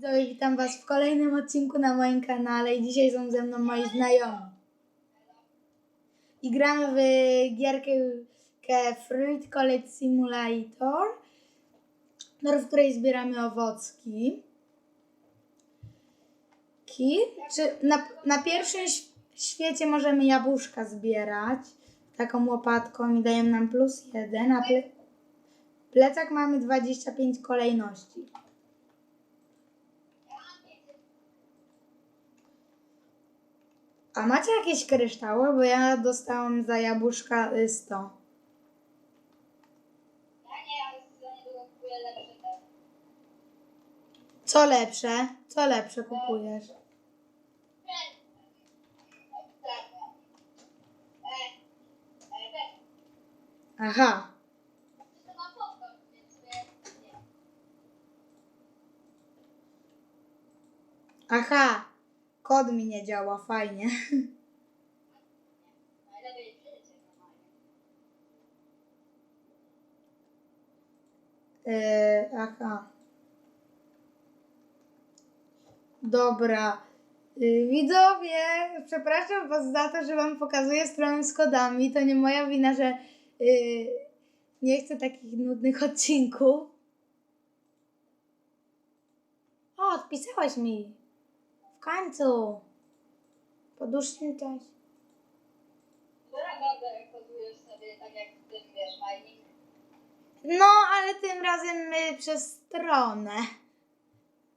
Widzowie, witam Was w kolejnym odcinku na moim kanale i dzisiaj są ze mną moi znajomi. I gramy w gierkę Fruit College Simulator, no, w której zbieramy owocki. Ki? Czy na, na pierwszym świecie możemy jabłuszka zbierać taką łopatką i dają nam plus jeden, a ple, plecak mamy 25 kolejności. A macie jakieś kryształy? Bo ja dostałam za jabłuszka y, 100. Ja nie, ale za niedługo kupuję lepszy ten. Co lepsze? Co lepsze kupujesz? Aha. Ma popcorn, więc nie. Aha. Kod mi nie działa, fajnie. Yy, aha. Dobra. Yy, widzowie, przepraszam Was za to, że Wam pokazuję stronę z kodami. To nie moja wina, że yy, nie chcę takich nudnych odcinków. O, odpisałeś mi. W końcu. Podusz mi też. To naprawdę kodujesz sobie tak jak w tym, wiesz, mining. No, ale tym razem y, przez stronę.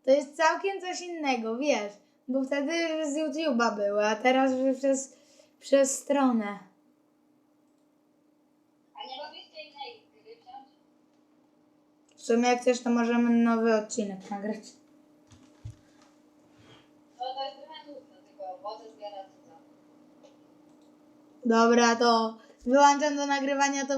To jest całkiem coś innego, wiesz. Bo wtedy z YouTube'a były, a teraz przez, przez stronę. A nie mogliście innej gry wziąć? W sumie jak chcesz, to możemy nowy odcinek nagrać. No to jest trochę Dobra, to wyłączam do nagrywania, to